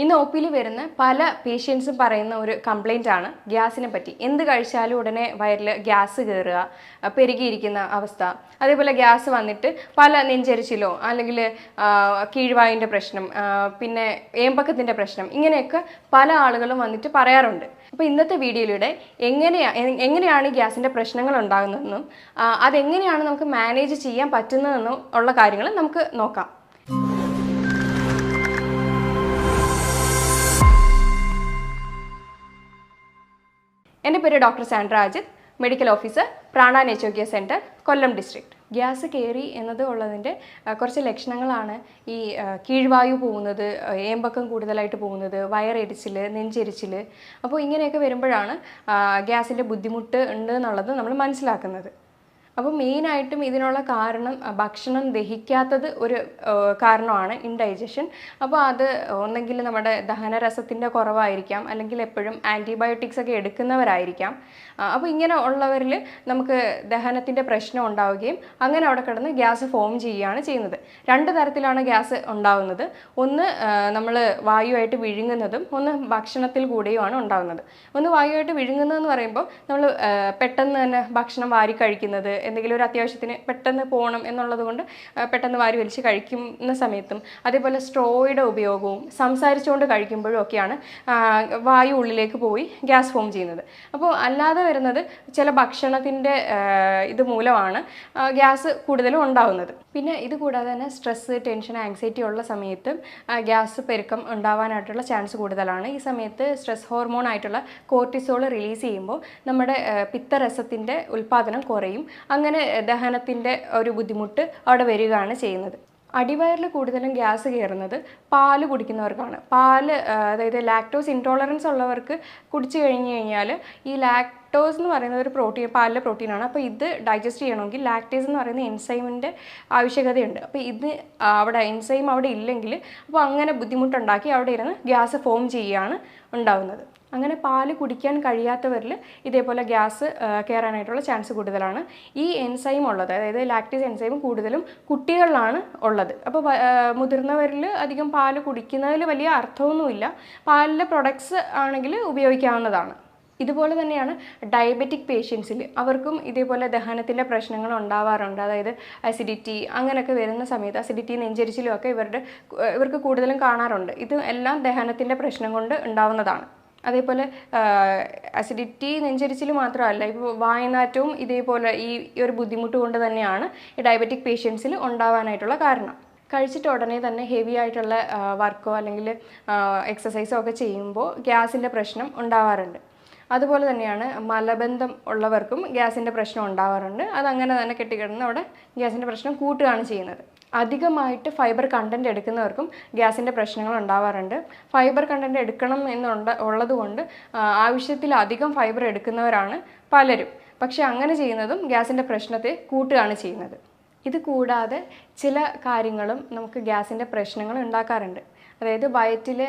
ഇന്ന് ഒ പിയിൽ വരുന്ന പല പേഷ്യൻസും പറയുന്ന ഒരു കംപ്ലൈന്റ് ആണ് ഗ്യാസിനെ പറ്റി. എന്ത് കഴിച്ചാലും ഉടനെ വയറിൽ ഗ്യാസ് കയറുക പെരുകിയിരിക്കുന്ന അവസ്ഥ. അതേപോലെ ഗ്യാസ് വന്നിട്ട് പല നെഞ്ചരിച്ചിലോ അല്ലെങ്കിൽ കീഴ്വായുവിന്റെ പ്രശ്നം പിന്നെ ഏമ്പക്കത്തിന്റെ പ്രശ്നം ഇങ്ങനെയൊക്കെ പല ആളുകളും വന്നിട്ട് പറയാറുണ്ട്. അപ്പോൾ ഇന്നത്തെ വീഡിയോയിലൂടെ എങ്ങനെയാണ് എങ്ങനെയാണ് ഗ്യാസിന്റെ പ്രശ്നങ്ങൾ ഉണ്ടാകുന്നതെന്നും അതെങ്ങനെയാണ് നമുക്ക് മാനേജ് ചെയ്യാൻ പറ്റുന്നതെന്നും ഉള്ള കാര്യങ്ങൾ നമുക്ക് നോക്കാം. എന്റെ പേര് doctor Sandra Ajith medical officer Prana care centre Kollam district gas കയറി എന്നത് ഉള്ളതിന്റെ കുറച്ച് ലക്ഷണങ്ങളാണ് ഈ കീഴ്വായു പോകുന്നത് ഏമ്പക്കം കൂടുതലായിട്ട് പോകുന്നത് വയറെരിച്ചിൽ നെഞ്ചെരിച്ചിൽ അപ്പോൾ ഇങ്ങനെയൊക്കെ വരുമ്പോഴാണ് ഗ്യാസിന്റെ ബുദ്ധിമുട്ട് ഉണ്ട് എന്നുള്ളത് നമ്മൾ മനസ്സിലാക്കുന്നത്. അപ്പോൾ മെയിനായിട്ടും ഇതിനുള്ള കാരണം ഭക്ഷണം ദഹിക്കാത്തത് ഒരു കാരണമാണ് ഇൻഡൈജഷൻ അപ്പോൾ അത് ഒന്നെങ്കിൽ നമ്മുടെ ദഹനരസത്തിന്റെ കുറവായിരിക്കാം. അല്ലെങ്കിൽ എപ്പോഴും ആന്റിബയോട്ടിക്സ് ഒക്കെ എടുക്കുന്നവരായിരിക്കാം. അപ്പോൾ ഇങ്ങനെ ഉള്ളവരിൽ നമുക്ക് ദഹനത്തിന്റെ പ്രശ്നം ഉണ്ടാവുകയും അങ്ങനെ അവിടെ കിടന്ന് ഗ്യാസ് ഫോം ചെയ്യുകയാണ് ചെയ്യുന്നത്. രണ്ട് തരത്തിലാണ് ഗ്യാസ് ഉണ്ടാവുന്നത്. ഒന്ന് നമ്മൾ വായുവായിട്ട് വിഴുങ്ങുന്നതും ഒന്ന് ഭക്ഷണത്തിൽ കൂടെയുമാണ് ഉണ്ടാകുന്നത് ഒന്ന് വായുവായിട്ട് വിഴുങ്ങുന്നതെന്ന് പറയുമ്പോൾ നമ്മൾ പെട്ടെന്ന് തന്നെ ഭക്ഷണം വാരി കഴിക്കുന്നത് എന്തെങ്കിലും ഒരു അത്യാവശ്യത്തിന് പെട്ടെന്ന് പോകണം എന്നുള്ളത് കൊണ്ട് പെട്ടെന്ന് വാരി വലിച്ച് കഴിക്കുന്ന സമയത്തും അതേപോലെ സ്ട്രോയുടെ ഉപയോഗവും സംസാരിച്ചുകൊണ്ട് കഴിക്കുമ്പോഴും ഒക്കെയാണ് വായു ഉള്ളിലേക്ക് പോയി ഗ്യാസ് ഫോം ചെയ്യുന്നത്. അപ്പോൾ അല്ലാതെ വരുന്നത് ചില ഭക്ഷണത്തിന്റെ ഇത് മൂലമാണ് ഗ്യാസ് കൂടുതലും ഉണ്ടാവുന്നത്. പിന്നെ ഇത് കൂടാതെ തന്നെ സ്ട്രെസ്സ് ടെൻഷൻ ആങ്സൈറ്റി ഉള്ള സമയത്തും ഗ്യാസ് പെരുക്കം ഉണ്ടാവാനായിട്ടുള്ള ചാൻസ് കൂടുതലാണ്. ഈ സമയത്ത് സ്ട്രെസ് ഹോർമോൺ ആയിട്ടുള്ള കോർട്ടിസോൾ റിലീസ് ചെയ്യുമ്പോൾ നമ്മുടെ പിത്തരസത്തിന്റെ ഉൽപ്പാദനം കുറയും. അങ്ങനെ ദഹനത്തിന്റെ ഒരു ബുദ്ധിമുട്ട് അവിടെ വരികയാണ് ചെയ്യുന്നത്. അടിവയറിൽ കൂടുതലും ഗ്യാസ് കയറുന്നത് പാൽ കുടിക്കുന്നവർക്കാണ്. പാൽ അതായത് ലാക്ടോസ് ഇൻടോളറൻസ് ഉള്ളവർക്ക് കുടിച്ചു കഴിഞ്ഞ് കഴിഞ്ഞാൽ ഈ ലാക്ടോസ് എന്ന് പറയുന്ന ഒരു പ്രോട്ടീൻ പാലിലെ പ്രോട്ടീനാണ് അപ്പോൾ ഇത് ഡൈജസ്റ്റ് ചെയ്യണമെങ്കിൽ ലാക്ടേസ് എന്ന് പറയുന്ന എൻസൈമിന്റെ ആവശ്യകതയുണ്ട്. അപ്പോൾ ഇത് അവിടെ എൻസൈം അവിടെ ഇല്ലെങ്കിൽ അപ്പോൾ അങ്ങനെ ബുദ്ധിമുട്ടുണ്ടാക്കി അവിടെ ഇരുന്ന് ഗ്യാസ് ഫോം ചെയ്യുകയാണ് ഉണ്ടാവുന്നത്. അങ്ങനെ പാൽ കുടിക്കാൻ കഴിയാത്തവരിൽ ഇതേപോലെ ഗ്യാസ് കയറാനായിട്ടുള്ള ചാൻസ് കൂടുതലാണ്. ഈ എൻസൈം ഉള്ളത് അതായത് ലാക്ടീസ് എൻസൈം കൂടുതലും കുട്ടികളിലാണ് ഉള്ളത്. അപ്പോൾ മുതിർന്നവരിൽ അധികം പാൽ കുടിക്കുന്നതിൽ വലിയ അർത്ഥമൊന്നുമില്ല. പാലിലെ പ്രൊഡക്ട്സ് ആണെങ്കിൽ ഉപയോഗിക്കാവുന്നതാണ്. ഇതുപോലെ തന്നെയാണ് ഡയബറ്റിക് പേഷ്യൻസിൽ അവർക്കും ഇതേപോലെ ദഹനത്തിന്റെ പ്രശ്നങ്ങൾ ഉണ്ടാവാറുണ്ട്. അതായത് അസിഡിറ്റി അങ്ങനെയൊക്കെ വരുന്ന സമയത്ത് അസിഡിറ്റി നെഞ്ചരിച്ചിലും ഒക്കെ ഇവരുടെ ഇവർക്ക് കൂടുതലും കാണാറുണ്ട്. ഇത് എല്ലാം ദഹനത്തിന്റെ പ്രശ്നം കൊണ്ട് ഉണ്ടാവുന്നതാണ്. അതേപോലെ അസിഡിറ്റി നെഞ്ചരിച്ചിൽ മാത്രമല്ല ഇപ്പോൾ വായനാറ്റവും ഇതേപോലെ ഈ ഒരു ബുദ്ധിമുട്ട് കൊണ്ട് തന്നെയാണ് ഈ ഡയബറ്റിക് പേഷ്യൻസിൽ ഉണ്ടാവാനായിട്ടുള്ള കാരണം. കഴിച്ചിട്ട് ഉടനെ തന്നെ ഹെവി ആയിട്ടുള്ള വർക്കോ അല്ലെങ്കിൽ എക്സസൈസോ ഒക്കെ ചെയ്യുമ്പോൾ ഗ്യാസിന്റെ പ്രശ്നം ഉണ്ടാവാറുണ്ട്. അതുപോലെ തന്നെയാണ് മലബന്ധം ഉള്ളവർക്കും ഗ്യാസിന്റെ പ്രശ്നം ഉണ്ടാവാറുണ്ട്. അതങ്ങനെ തന്നെ കെട്ടിക്കിടന്ന് അവിടെ ഗ്യാസിന്റെ പ്രശ്നം കൂട്ടുകയാണ് ചെയ്യുന്നത്. അധികമായിട്ട് ഫൈബർ കണ്ടന്റ് എടുക്കുന്നവർക്കും ഗ്യാസിന്റെ പ്രശ്നങ്ങൾ ഉണ്ടാവാറുണ്ട്. ഫൈബർ കണ്ടന്റ് എടുക്കണം എന്നുണ്ട് ഉള്ളതുകൊണ്ട് ആവശ്യത്തിലധികം ഫൈബർ എടുക്കുന്നവരാണ് പലരും. പക്ഷേ അങ്ങനെ ചെയ്യുന്നതും ഗ്യാസിന്റെ പ്രശ്നത്തെ കൂട്ടുകയാണ് ചെയ്യുന്നത്. ഇത് കൂടാതെ ചില കാര്യങ്ങളും നമുക്ക് ഗ്യാസിന്റെ പ്രശ്നങ്ങൾ ഉണ്ടാക്കാറുണ്ട്. അതായത് വയറ്റിൽ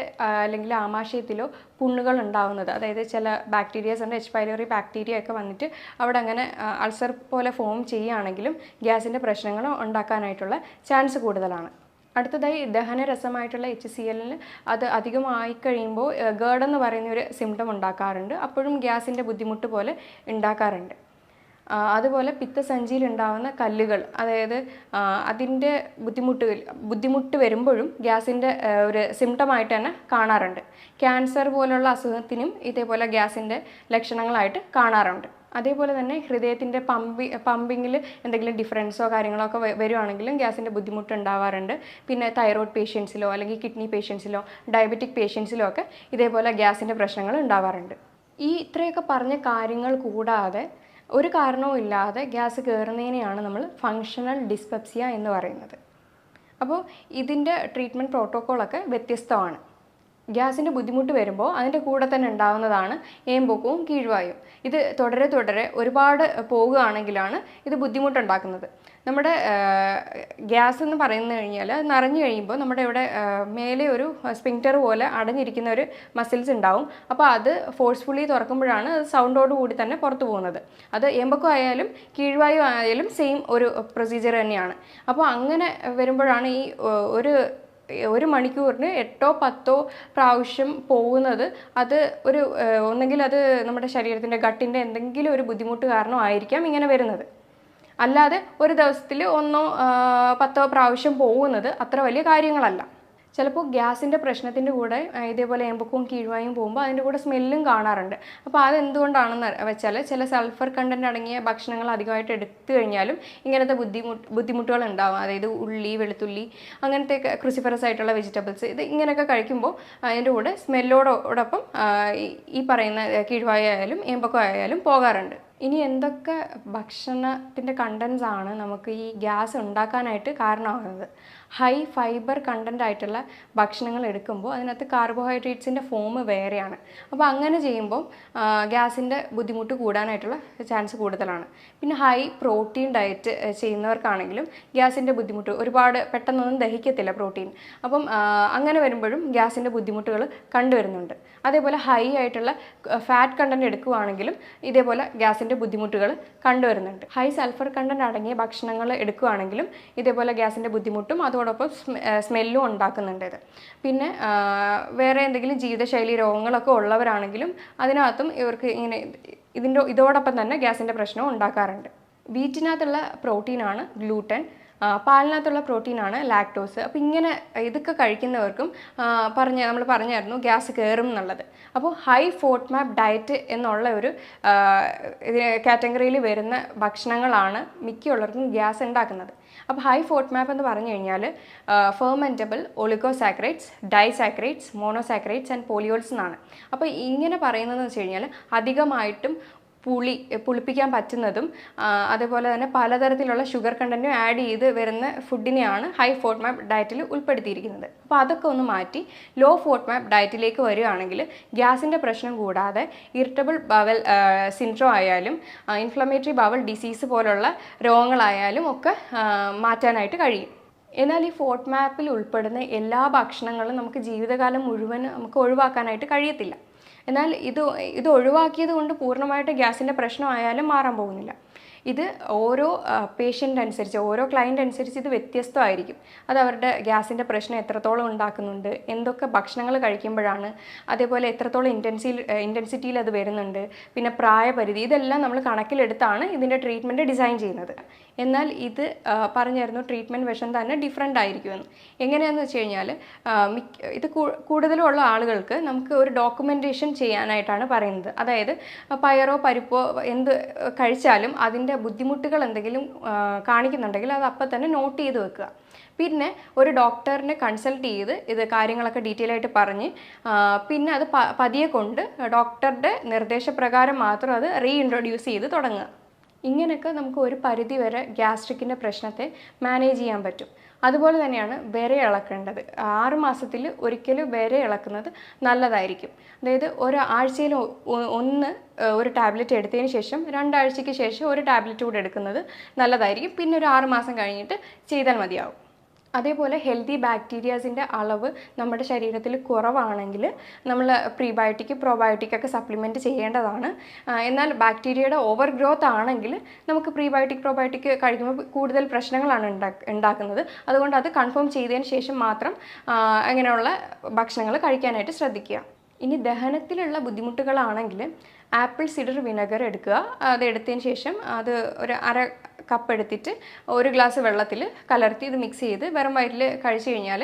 അല്ലെങ്കിൽ ആമാശയത്തിലോ പുണ്ണുകൾ ഉണ്ടാവുന്നത്. അതായത് ചില ബാക്ടീരിയാസ് ഉണ്ട് എച്ച് പൈലോറി ബാക്ടീരിയ ഒക്കെ വന്നിട്ട് അവിടെ അങ്ങനെ അൾസർ പോലെ ഫോം ചെയ്യുകയാണെങ്കിലും ഗ്യാസിന്റെ പ്രശ്നങ്ങൾ ഉണ്ടാക്കാനായിട്ടുള്ള ചാൻസ് കൂടുതലാണ്. അടുത്തതായി ദഹനരസമായിട്ടുള്ള എച്ച് സി എല്ലിന് അത് അധികമായി കഴിയുമ്പോൾ ഗേർഡ് എന്ന് പറയുന്ന ഒരു സിംറ്റം ഉണ്ടാക്കാറുണ്ട്. അപ്പോഴും ഗ്യാസിന്റെ ബുദ്ധിമുട്ട് പോലെ ഉണ്ടാക്കാറുണ്ട്. അതുപോലെ പിത്തസഞ്ചിയിൽ ഉണ്ടാകുന്ന കല്ലുകൾ അതായത് അതിന്റെ ബുദ്ധിമുട്ട് ബുദ്ധിമുട്ട് വരുമ്പോഴും ഗ്യാസിന്റെ ഒരു സിംറ്റമായിട്ട് തന്നെ കാണാറുണ്ട്. ക്യാൻസർ പോലുള്ള അസുഖത്തിനും ഇതേപോലെ ഗ്യാസിന്റെ ലക്ഷണങ്ങളായിട്ട് കാണാറുണ്ട്. അതേപോലെ തന്നെ ഹൃദയത്തിന്റെ പമ്പി പമ്പിങ്ങിൽ എന്തെങ്കിലും ഡിഫറൻസോ കാര്യങ്ങളോ ഒക്കെ വരുവാണെങ്കിലും ഗ്യാസിന്റെ ബുദ്ധിമുട്ട് ഉണ്ടാവാറുണ്ട് പിന്നെ തൈറോയ്ഡ് പേഷ്യൻസിലോ അല്ലെങ്കിൽ കിഡ്നി പേഷ്യൻസിലോ ഡയബറ്റിക് പേഷ്യൻസിലോ ഒക്കെ ഇതേപോലെ ഗ്യാസിന്റെ പ്രശ്നങ്ങൾ ഉണ്ടാവാറുണ്ട്. ഈ ഇത്രയൊക്കെ പറഞ്ഞ കാര്യങ്ങൾ കൂടാതെ ഒരു കാരണവും ഇല്ലാതെ ഗ്യാസ് കയറുന്നതിനെയാണ് നമ്മൾ ഫങ്ഷണൽ ഡിസ്പെപ്സിയ എന്ന് പറയുന്നത്. അപ്പോൾ ഇതിന്റെ ട്രീറ്റ്മെന്റ് പ്രോട്ടോക്കോളൊക്കെ വ്യത്യസ്തമാണ്. ഗ്യാസിന്റെ ബുദ്ധിമുട്ട് വരുമ്പോൾ അതിന്റെ കൂടെ തന്നെ ഉണ്ടാകുന്നതാണ് ഏമ്പൊക്കവും കീഴ്വായും. ഇത് തുടരെ തുടരെ ഒരുപാട് പോകുകയാണെങ്കിലാണ് ഇത് ബുദ്ധിമുട്ടുണ്ടാക്കുന്നത്. നമ്മുടെ ഗ്യാസ് എന്ന് പറയുന്നത് കഴിഞ്ഞാൽ നിറഞ്ഞു കഴിയുമ്പോൾ നമ്മുടെ ഇവിടെ മേലെ ഒരു സ്പിങ്റ്റർ പോലെ അടഞ്ഞിരിക്കുന്ന ഒരു മസിൽസ് ഉണ്ടാവും. അപ്പോൾ അത് ഫോഴ്സ്ഫുള്ളി തുറക്കുമ്പോഴാണ് അത് സൗണ്ടോട് കൂടി തന്നെ പുറത്തു പോകുന്നത്. അത് എമ്പക്കോ ആയാലും കീഴ്വായു ആയാലും സെയിം ഒരു പ്രൊസീജിയർ തന്നെയാണ്. അപ്പോൾ അങ്ങനെ വരുമ്പോഴാണ് ഈ ഒരു ഒരു മണിക്കൂറിന് എട്ടോ പത്തോ പ്രാവശ്യം പോകുന്നത്. അത് ഒരു ഒന്നെങ്കിൽ അത് നമ്മുടെ ശരീരത്തിന്റെ ഗട്ടിന്റെ എന്തെങ്കിലും ഒരു ബുദ്ധിമുട്ട് കാരണമായിരിക്കാം ഇങ്ങനെ വരുന്നത്. അല്ലാതെ ഒരു ദിവസത്തിൽ ഒന്നോ പത്തോ പ്രാവശ്യം പോകുന്നത് അത്ര വലിയ കാര്യങ്ങളല്ല. ചിലപ്പോൾ ഗ്യാസിന്റെ പ്രശ്നത്തിന്റെ കൂടെ ഇതേപോലെ എമ്പക്കവും കീഴ്വായും പോകുമ്പോൾ അതിന്റെ കൂടെ സ്മെല്ലും കാണാറുണ്ട്. അപ്പോൾ അതെന്തുകൊണ്ടാണെന്ന് വെച്ചാൽ ചില സൾഫർ കണ്ടന്റ് അടങ്ങിയ ഭക്ഷണങ്ങൾ അധികമായിട്ട് എടുത്തു കഴിഞ്ഞാലും ഇങ്ങനത്തെ ബുദ്ധിമുട്ട് ബുദ്ധിമുട്ടുകൾ ഉണ്ടാവും. അതായത് ഉള്ളി വെളുത്തുള്ളി അങ്ങനത്തെ ക്രുസിഫറസ് ആയിട്ടുള്ള വെജിറ്റബിൾസ് ഇത് ഇങ്ങനെയൊക്കെ കഴിക്കുമ്പോൾ അതിന്റെ കൂടെ സ്മെല്ലോടോടൊപ്പം ഈ പറയുന്ന കീഴ്വായ ആയാലും ഏമ്പക്കം ആയാലും പോകാറുണ്ട്. ഇനി എന്തൊക്കെ ഭക്ഷണത്തിന്റെ കണ്ടൻസ് ആണ് നമുക്ക് ഈ ഗ്യാസ് ഉണ്ടാക്കാനായിട്ട് കാരണമാകുന്നത്? ഹൈ ഫൈബർ കണ്ടന്റ് ആയിട്ടുള്ള ഭക്ഷണങ്ങൾ എടുക്കുമ്പോൾ അതിനകത്ത് കാർബോഹൈഡ്രേറ്റ്സിന്റെ ഫോം വേറെയാണ്. അപ്പോൾ അങ്ങനെ ചെയ്യുമ്പോൾ ഗ്യാസിന്റെ ബുദ്ധിമുട്ട് കൂടാനായിട്ടുള്ള ചാൻസ് കൂടുതലാണ്. പിന്നെ ഹൈ പ്രോട്ടീൻ ഡയറ്റ് ചെയ്യുന്നവർക്കാണെങ്കിലും ഗ്യാസിന്റെ ബുദ്ധിമുട്ട് ഒരുപാട് പെട്ടെന്നൊന്നും ദഹിക്കത്തില്ല പ്രോട്ടീൻ അപ്പം അങ്ങനെ വരുമ്പോഴും ഗ്യാസിന്റെ ബുദ്ധിമുട്ടുകൾ കണ്ടുവരുന്നുണ്ട്. അതേപോലെ ഹൈ ആയിട്ടുള്ള ഫാറ്റ് കണ്ടന്റ് എടുക്കുകയാണെങ്കിലും ഇതേപോലെ ഗ്യാസിന്റെ ബുദ്ധിമുട്ടുകൾ കണ്ടുവരുന്നുണ്ട്. ഹൈ സൾഫർ കണ്ടന്റ് അടങ്ങിയ ഭക്ഷണങ്ങൾ എടുക്കുകയാണെങ്കിലും ഇതേപോലെ ഗ്യാസിന്റെ ബുദ്ധിമുട്ടും അതോടൊപ്പം സ്മെല്ലും ഉണ്ടാക്കുന്നുണ്ട് ഇത്. പിന്നെ വേറെ എന്തെങ്കിലും ജീവിതശൈലി രോഗങ്ങളൊക്കെ ഉള്ളവരാണെങ്കിലും അതിനകത്തും ഇവർക്ക് ഇങ്ങനെ ഇതിന്റെ ഇതോടൊപ്പം തന്നെ ഗ്യാസിന്റെ പ്രശ്നവും ഉണ്ടാക്കാറുണ്ട്. വീറ്റിനകത്തുള്ള പ്രോട്ടീനാണ് ഗ്ലൂട്ടൻ. പാലിനകത്തുള്ള പ്രോട്ടീനാണ് ലാക്ടോസ്. അപ്പോൾ ഇങ്ങനെ ഇതൊക്കെ കഴിക്കുന്നവർക്കും പറഞ്ഞ നമ്മൾ പറഞ്ഞായിരുന്നു ഗ്യാസ് കയറും എന്നുള്ളത്. അപ്പോൾ ഹൈ ഫോട്ട് മാപ്പ് ഡയറ്റ് എന്നുള്ള ഒരു കാറ്റഗറിയിൽ വരുന്ന ഭക്ഷണങ്ങളാണ് മിക്കുള്ളവർക്കും ഗ്യാസ് ഉണ്ടാക്കുന്നത്. അപ്പോൾ ഹൈ ഫോട്ട് മാപ്പ് എന്ന് പറഞ്ഞു കഴിഞ്ഞാൽ ഫെർമെന്റബിൾ ഒളിഗോസാക്രൈറ്റ്സ് ഡൈസാക്രൈറ്റ്സ് മോണോസാക്രൈറ്റ്സ് ആൻഡ് പോളിയോൾസ് എന്നാണ്. അപ്പോൾ ഇങ്ങനെ പറയുന്നതെന്ന് വെച്ച് കഴിഞ്ഞാൽ അധികമായിട്ടും പുളി പുളിപ്പിക്കാൻ പറ്റുന്നതും അതേപോലെ തന്നെ പലതരത്തിലുള്ള ഷുഗർ കണ്ടന്റും ആഡ് ചെയ്ത് വരുന്ന ഫുഡിനെയാണ് ഹൈ ഫോർട്ട് മാപ്പ് ഡയറ്റിൽ ഉൾപ്പെടുത്തിയിരിക്കുന്നത്. അപ്പോൾ അതൊക്കെ ഒന്ന് മാറ്റി ലോ ഫോർട്ട് മാപ്പ് ഡയറ്റിലേക്ക് വരികയാണെങ്കിൽ ഗ്യാസിന്റെ പ്രശ്നം കൂടാതെ ഇറിറ്റബിൾ ബവൽ സിൻഡ്രോ ആയാലും ഇൻഫ്ലമേറ്ററി ബവൽ ഡിസീസ് പോലുള്ള രോഗങ്ങളായാലും ഒക്കെ മാറ്റാനായിട്ട് കഴിയും. എന്നാൽ ഈ ഫോർട്ട് മാപ്പിൽ ഉൾപ്പെടുന്ന എല്ലാ ഭക്ഷണങ്ങളും നമുക്ക് ജീവിതകാലം മുഴുവൻ നമുക്ക് ഒഴിവാക്കാനായിട്ട് കഴിയത്തില്ല. എന്നാൽ ഇത് ഇത് ഒഴിവാക്കിയത് കൊണ്ട് പൂർണമായിട്ട് ഗ്യാസിന്റെ പ്രശ്നമായാലും മാറാൻ പോകുന്നില്ല. ഇത് ഓരോ പേഷ്യന്റ് അനുസരിച്ച് ഓരോ ക്ലയന്റ് അനുസരിച്ച് ഇത് വ്യത്യസ്തമായിരിക്കും. അത് അവരുടെ ഗ്യാസിന്റെ പ്രശ്നം എത്രത്തോളം ഉണ്ടാക്കുന്നുണ്ട് എന്തൊക്കെ ഭക്ഷണങ്ങൾ കഴിക്കുമ്പോഴാണ് അതേപോലെ എത്രത്തോളം ഇന്റൻസി ഇന്റൻസിറ്റിയിൽ അത് വരുന്നുണ്ട് പിന്നെ പ്രായപരിധി ഇതെല്ലാം നമ്മൾ കണക്കിലെടുത്താണ് ഇതിന്റെ ട്രീറ്റ്മെന്റ് ഡിസൈൻ ചെയ്യുന്നത്. എന്നാൽ ഇത് പറഞ്ഞായിരുന്നു ട്രീറ്റ്മെന്റ് വിഷം തന്നെ ഡിഫറെന്റ് ആയിരിക്കുമെന്ന്. എങ്ങനെയാണെന്ന് വെച്ച് കഴിഞ്ഞാൽ ഇത് കൂടുതലുള്ള ആളുകൾക്ക് നമുക്ക് ഒരു ഡോക്യുമെന്റേഷൻ ചെയ്യാനായിട്ടാണ് പറയുന്നത്. അതായത് പയറോ പരിപ്പോ എന്ത് കഴിച്ചാലും അതിന്റെ ബുദ്ധിമുട്ടുകൾ എന്തെങ്കിലും കാണിക്കുന്നുണ്ടെങ്കിൽ അത് അപ്പം തന്നെ നോട്ട് ചെയ്ത് വെക്കുക. പിന്നെ ഒരു ഡോക്ടറിനെ കൺസൾട്ട് ചെയ്ത് ഇത് കാര്യങ്ങളൊക്കെ ഡീറ്റെയിൽ ആയിട്ട് പറഞ്ഞ് പിന്നെ അത് പതിയെ കൊണ്ട് ഡോക്ടറുടെ നിർദ്ദേശപ്രകാരം മാത്രം അത് റീഇൻട്രൊഡ്യൂസ് ചെയ്ത് തുടങ്ങുക. ഇങ്ങനെയൊക്കെ നമുക്ക് ഒരു പരിധി വരെ ഗ്യാസ്ട്രിക്കിന്റെ പ്രശ്നത്തെ മാനേജ് ചെയ്യാൻ പറ്റും. അതുപോലെ തന്നെയാണ് വിര ഇളക്കേണ്ടത്. ആറ് മാസത്തിൽ ഒരിക്കൽ വിര ഇളക്കുന്നത് നല്ലതായിരിക്കും. അതായത് ഒരാഴ്ചയിൽ ഒന്ന് ഒരു ടാബ്ലറ്റ് എടുത്തതിന് ശേഷം രണ്ടാഴ്ചയ്ക്ക് ശേഷം ഒരു ടാബ്ലറ്റ് കൂടെ എടുക്കുന്നത് നല്ലതായിരിക്കും. പിന്നെ ഒരു ആറ് മാസം കഴിഞ്ഞിട്ട് ചെയ്താൽ മതിയാവും. അതേപോലെ ഹെൽത്തി ബാക്ടീരിയാസിന്റെ അളവ് നമ്മുടെ ശരീരത്തിൽ കുറവാണെങ്കിൽ നമ്മൾ പ്രീബയോട്ടിക് പ്രോബയോട്ടിക് ഒക്കെ സപ്ലിമെന്റ് ചെയ്യേണ്ടതാണ്. എന്നാൽ ബാക്ടീരിയയുടെ ഓവർ ഗ്രോത്ത് ആണെങ്കിൽ നമുക്ക് പ്രീബയോട്ടിക് പ്രോബയോട്ടിക് കഴിക്കുമ്പോൾ കൂടുതൽ പ്രശ്നങ്ങളാണ് ഉണ്ടാക്കുന്നത്. അതുകൊണ്ട് അത് കൺഫേം ചെയ്തതിന് ശേഷം മാത്രം അങ്ങനെയുള്ള ഭക്ഷണങ്ങൾ കഴിക്കാനായിട്ട് ശ്രദ്ധിക്കുക. ഇനി ദഹനത്തിലുള്ള ബുദ്ധിമുട്ടുകളാണെങ്കിൽ ആപ്പിൾ സിഡർ വിനെഗർ എടുക്കുക. അത് എടുത്തതിന് ശേഷം അത് ഒരു അര കപ്പ് എടുത്തിട്ട് ഒരു ഗ്ലാസ് വെള്ളത്തിൽ കലർത്തി ഇത് മിക്സ് ചെയ്ത് വെറും വയറ്റിൽ കഴിച്ചു കഴിഞ്ഞാൽ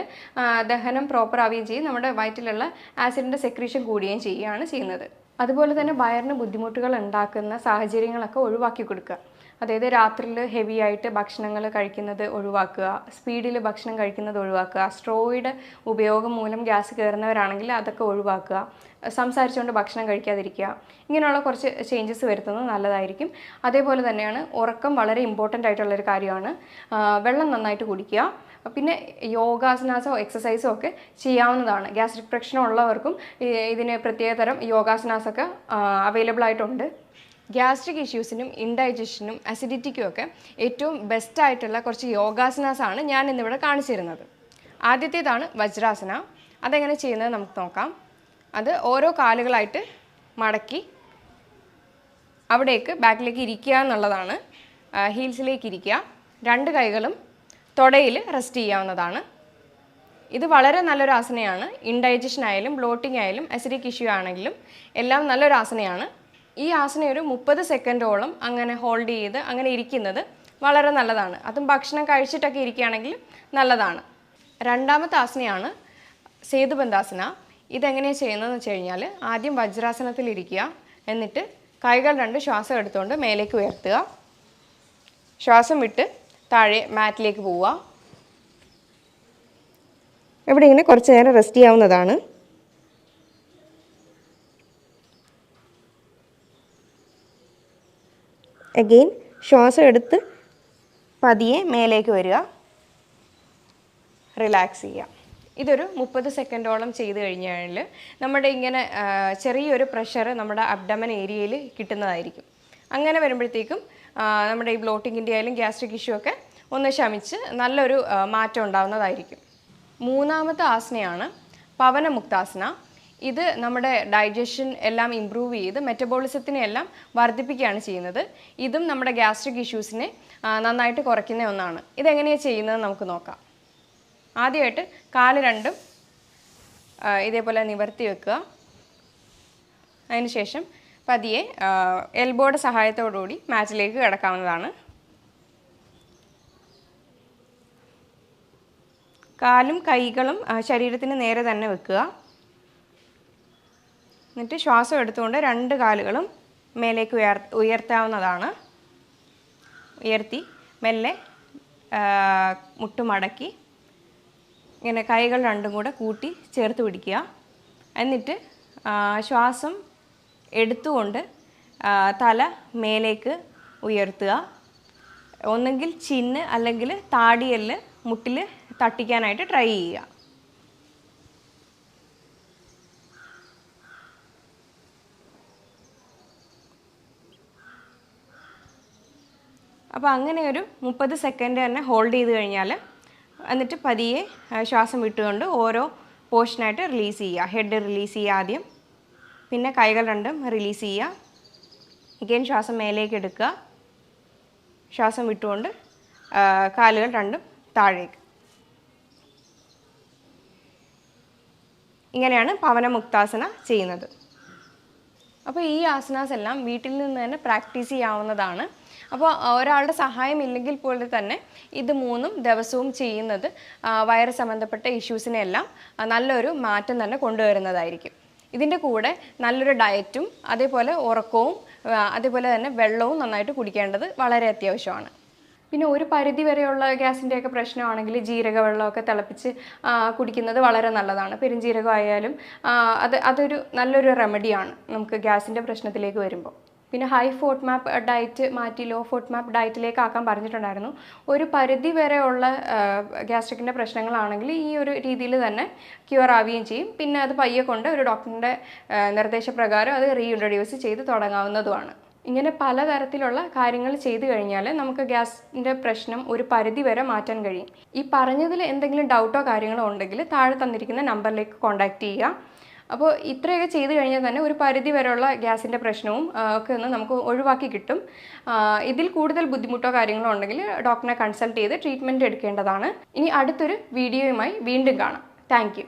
ദഹനം പ്രോപ്പർ ആവുകയും ചെയ്യും. നമ്മുടെ വയറ്റിലുള്ള ആസിഡിന്റെ സെക്രീഷൻ കൂടുകയും ചെയ്യുകയാണ് ചെയ്യുന്നത്. അതുപോലെ തന്നെ വയറിന് ബുദ്ധിമുട്ടുകൾ ഉണ്ടാക്കുന്ന സാഹചര്യങ്ങളൊക്കെ ഒഴിവാക്കി കൊടുക്കുക. അതായത് രാത്രിയിൽ ഹെവി ആയിട്ട് ഭക്ഷണങ്ങൾ കഴിക്കുന്നത് ഒഴിവാക്കുക സ്പീഡിൽ ഭക്ഷണം കഴിക്കുന്നത് ഒഴിവാക്കുക സ്ട്രോയുടെ ഉപയോഗം മൂലം ഗ്യാസ് കയറുന്നവരാണെങ്കിൽ അതൊക്കെ ഒഴിവാക്കുക സംസാരിച്ചുകൊണ്ട് ഭക്ഷണം കഴിക്കാതിരിക്കുക ഇങ്ങനെയുള്ള കുറച്ച് ചേഞ്ചസ് വരുത്തുന്നത് നല്ലതായിരിക്കും. അതേപോലെ തന്നെയാണ് ഉറക്കം വളരെ ഇമ്പോർട്ടന്റ് ആയിട്ടുള്ളൊരു കാര്യമാണ്. വെള്ളം നന്നായിട്ട് കുടിക്കുക പിന്നെ യോഗാസനാസോ എക്സസൈസോ ഒക്കെ ചെയ്യാവുന്നതാണ്. ഗ്യാസ്ട്രിക് പ്രശ്നം ഉള്ളവർക്കും ഇതിന് പ്രത്യേകതരം യോഗാസനാസൊക്കെ അവൈലബിൾ ആയിട്ടുണ്ട്. ഗ്യാസ്ട്രിക് ഇഷ്യൂസിനും ഇൻഡൈജഷനും അസിഡിറ്റിക്കും ഒക്കെ ഏറ്റവും ബെസ്റ്റായിട്ടുള്ള കുറച്ച് യോഗാസനാസാണ് ഞാൻ ഇന്നിവിടെ കാണിച്ചു തരുന്നത് ആദ്യത്തേതാണ് വജ്രാസന. അതെങ്ങനെ ചെയ്യുന്നത് നമുക്ക് നോക്കാം. അത് ഓരോ കാലുകളായിട്ട് മടക്കി അവിടേക്ക് ബാക്കിലേക്ക് ഇരിക്കുക എന്നുള്ളതാണ്. ഹീൽസിലേക്ക് ഇരിക്കുക. രണ്ട് കൈകളും തുടയിൽ റെസ്റ്റ് ചെയ്യാവുന്നതാണ്. ഇത് വളരെ നല്ലൊരു ആസനയാണ്. ഇൻഡൈജഷൻ ആയാലും ബ്ലോട്ടിംഗ് ആയാലും അസിഡിക് ഇഷ്യൂ ആണെങ്കിലും എല്ലാം നല്ലൊരു ആസനയാണ്. ഈ ആസന ഒരു മുപ്പത് സെക്കൻഡോളം അങ്ങനെ ഹോൾഡ് ചെയ്ത് അങ്ങനെ ഇരിക്കുന്നത് വളരെ നല്ലതാണ്. അതും ഭക്ഷണം കഴിച്ചിട്ടൊക്കെ ഇരിക്കുകയാണെങ്കിൽ നല്ലതാണ്. രണ്ടാമത്തെ ആസനയാണ് സേതുബന്ധാസന. ഇതെങ്ങനെയാണ് ചെയ്യുന്നതെന്ന് വെച്ച് കഴിഞ്ഞാൽ ആദ്യം വജ്രാസനത്തിൽ ഇരിക്കുക. എന്നിട്ട് കൈകൾ രണ്ട് ശ്വാസം എടുത്തുകൊണ്ട് മേലേക്ക് ഉയർത്തുക. ശ്വാസം വിട്ട് താഴെ മാറ്റിലേക്ക് പോവുക. ഇവിടെ ഇങ്ങനെ കുറച്ച് നേരം റെസ്റ്റ് ചെയ്യാവുന്നതാണ്. അഗെയിൻ ശ്വാസം എടുത്ത് പതിയെ മേലേക്ക് വരിക. റിലാക്സ് ചെയ്യുക. ഇതൊരു മുപ്പത് സെക്കൻഡോളം ചെയ്ത് കഴിഞ്ഞാൽ നമ്മുടെ ഇങ്ങനെ ചെറിയൊരു പ്രഷർ നമ്മുടെ അബ്ഡമൻ ഏരിയയിൽ കിട്ടുന്നതായിരിക്കും. അങ്ങനെ വരുമ്പോഴത്തേക്കും നമ്മുടെ ഈ ബ്ലോട്ടിങ്ങിന്റെ ആയാലും ഗ്യാസ്ട്രിക് ഇഷ്യൂ ഒക്കെ ഒന്ന് ശമിച്ച് നല്ലൊരു മാറ്റം ഉണ്ടാവുന്നതായിരിക്കും. മൂന്നാമത്തെ ആസനയാണ് പവനമുക്താസന. ഇത് നമ്മുടെ ഡൈജഷൻ എല്ലാം ഇമ്പ്രൂവ് ചെയ്ത് മെറ്റബോളിസത്തിനെ എല്ലാം വർദ്ധിപ്പിക്കുകയാണ് ചെയ്യുന്നത്. ഇതും നമ്മുടെ ഗ്യാസ്ട്രിക് ഇഷ്യൂസിനെ നന്നായിട്ട് കുറയ്ക്കുന്ന ഒന്നാണ്. ഇതെങ്ങനെയാണ് ചെയ്യുന്നത് നമുക്ക് നോക്കാം. ആദ്യമായിട്ട് കാൽ രണ്ടും ഇതേപോലെ നിവർത്തി വെക്കുക. അതിനുശേഷം പതിയെ എൽബോയുടെ സഹായത്തോടുകൂടി മാറ്റിലേക്ക് കിടക്കാവുന്നതാണ്. കാലും കൈകളും ശരീരത്തിന് നേരെ തന്നെ വെക്കുക. എന്നിട്ട് ശ്വാസം എടുത്തുകൊണ്ട് രണ്ട് കാലുകളും മേലേക്ക് ഉയർ ഉയർത്താവുന്നതാണ്. ഉയർത്തി മെല്ലെ മുട്ടുമടക്കി ഇങ്ങനെ കൈകൾ രണ്ടും കൂടെ കൂട്ടി ചേർത്ത് പിടിക്കുക. എന്നിട്ട് ശ്വാസം എടുത്തുകൊണ്ട് തല മേലേക്ക് ഉയർത്തുക. ഒന്നെങ്കിൽ ചിന്ന് അല്ലെങ്കിൽ താടിയൽ മുട്ടിൽ തട്ടിക്കാനായിട്ട് ട്രൈ ചെയ്യുക. അപ്പോൾ അങ്ങനെ ഒരു മുപ്പത് സെക്കൻഡ് തന്നെ ഹോൾഡ് ചെയ്ത് കഴിഞ്ഞാൽ എന്നിട്ട് പതിയെ ശ്വാസം വിട്ടുകൊണ്ട് ഓരോ പോർഷനായിട്ട് റിലീസ് ചെയ്യുക. ഹെഡ് റിലീസ് ചെയ്യുക ആദ്യം. പിന്നെ കൈകൾ രണ്ടും റിലീസ് ചെയ്യുക. Again ശ്വാസം മേലേക്ക് എടുക്കുക. ശ്വാസം വിട്ടുകൊണ്ട് കാലുകൾ രണ്ടും താഴേക്ക്. ഇങ്ങനെയാണ് പവനമുക്താസന ചെയ്യുന്നത്. അപ്പോൾ ഈ ആസനാസ് എല്ലാം വീട്ടിൽ നിന്ന് തന്നെ പ്രാക്ടീസ് ചെയ്യാവുന്നതാണ്. അപ്പോൾ ഒരാളുടെ സഹായം ഇല്ലെങ്കിൽ പോലും തന്നെ ഇത് മൂന്നും ദിവസവും ചെയ്യുന്നത് വയറ് സംബന്ധപ്പെട്ട ഇഷ്യൂസിനെല്ലാം നല്ലൊരു മാറ്റം തന്നെ കൊണ്ടുവരുന്നതായിരിക്കും. ഇതിന്റെ കൂടെ നല്ലൊരു ഡയറ്റും അതേപോലെ ഉറക്കവും അതേപോലെ തന്നെ വെള്ളവും നന്നായിട്ട് കുടിക്കേണ്ടത് വളരെ അത്യാവശ്യമാണ്. പിന്നെ ഒരു പരിധി വരെയുള്ള ഗ്യാസിന്റെയൊക്കെ പ്രശ്നമാണെങ്കിൽ ജീരക വെള്ളമൊക്കെ തിളപ്പിച്ച് കുടിക്കുന്നത് വളരെ നല്ലതാണ്. പെരുംജീരകം ആയാലും അത് അതൊരു നല്ലൊരു റെമഡിയാണ് നമുക്ക് ഗ്യാസിന്റെ പ്രശ്നത്തിലേക്ക് വരുമ്പോൾ. പിന്നെ ഹൈ ഫോട്ട് മാപ്പ് ഡയറ്റ് മാറ്റി ലോ ഫോട്ട് മാപ്പ് ഡയറ്റിലേക്ക് ആക്കാൻ പറഞ്ഞിട്ടുണ്ടായിരുന്നു. ഒരു പരിധി വരെയുള്ള ഗ്യാസ്ട്രിക്കിന്റെ പ്രശ്നങ്ങളാണെങ്കിൽ ഈ ഒരു രീതിയിൽ തന്നെ ക്യൂർ ആവുകയും ചെയ്യും. പിന്നെ അത് പയ്യെ കൊണ്ട് ഒരു ഡോക്ടറിന്റെ നിർദ്ദേശപ്രകാരം അത് റീഇൻട്രൊഡ്യൂസ് ചെയ്ത് തുടങ്ങാവുന്നതുമാണ്. ഇങ്ങനെ പലതരത്തിലുള്ള കാര്യങ്ങൾ ചെയ്തു കഴിഞ്ഞാൽ നമുക്ക് ഗ്യാസിന്റെ പ്രശ്നം ഒരു പരിധി വരെ മാറ്റാൻ കഴിയും. ഈ പറഞ്ഞതിൽ എന്തെങ്കിലും ഡൗട്ടോ കാര്യങ്ങളോ ഉണ്ടെങ്കിൽ താഴെ തന്നിരിക്കുന്ന നമ്പറിലേക്ക് കോൺടാക്റ്റ് ചെയ്യുക. അപ്പോൾ ഇത്രയൊക്കെ ചെയ്ത് കഴിഞ്ഞാൽ തന്നെ ഒരു പരിധി വരെയുള്ള ഗ്യാസിന്റെ പ്രശ്നവും ഒക്കെ ഒന്ന് നമുക്ക് ഒഴിവാക്കി കിട്ടും. ഇതിൽ കൂടുതൽ ബുദ്ധിമുട്ടോ കാര്യങ്ങളോ ഉണ്ടെങ്കിൽ ഡോക്ടറിനെ കൺസൾട്ട് ചെയ്ത് ട്രീറ്റ്മെന്റ് എടുക്കേണ്ടതാണ്. ഇനി അടുത്തൊരു വീഡിയോയുമായി വീണ്ടും കാണാം. താങ്ക്